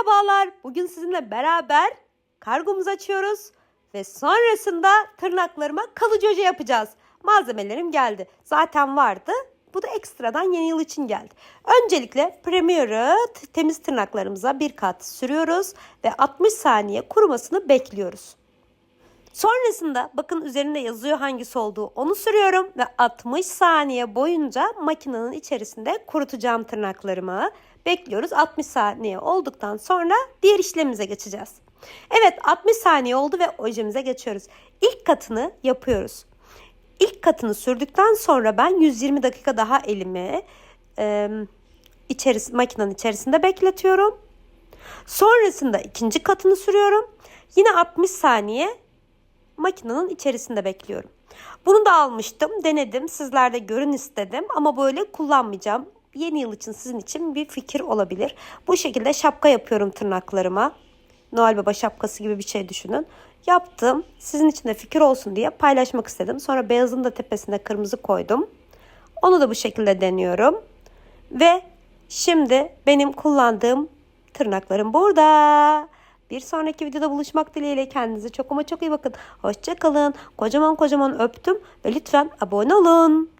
Merhabalar. Bugün sizinle beraber kargomuzu açıyoruz ve sonrasında tırnaklarıma kalıcı oje yapacağız. Malzemelerim geldi. Zaten vardı. Bu da ekstradan yeni yıl için geldi. Öncelikle Premier'ı temiz tırnaklarımıza bir kat sürüyoruz ve 60 saniye kurumasını bekliyoruz. Sonrasında bakın üzerinde yazıyor hangisi olduğu onu sürüyorum ve 60 saniye boyunca makinenin içerisinde kurutacağım tırnaklarımı. Bekliyoruz 60 saniye olduktan sonra diğer işlemimize geçeceğiz. Evet 60 saniye oldu ve ojemize geçiyoruz. İlk katını yapıyoruz. İlk katını sürdükten sonra ben 120 dakika daha elimi e, içeris makinenin içerisinde bekletiyorum. Sonrasında ikinci katını sürüyorum. Yine 60 saniye makinenin içerisinde bekliyorum. Bunu da almıştım, denedim. Sizler de görün istedim ama böyle kullanmayacağım. Yeni yıl için sizin için bir fikir olabilir. Bu şekilde şapka yapıyorum tırnaklarıma. Noel Baba şapkası gibi bir şey düşünün. Yaptım. Sizin için de fikir olsun diye paylaşmak istedim. Sonra beyazın da tepesine kırmızı koydum. Onu da bu şekilde deniyorum. Ve şimdi benim kullandığım tırnaklarım burada. Bir sonraki videoda buluşmak dileğiyle kendinize çok ama çok iyi bakın. Hoşçakalın. Kocaman kocaman öptüm ve lütfen abone olun.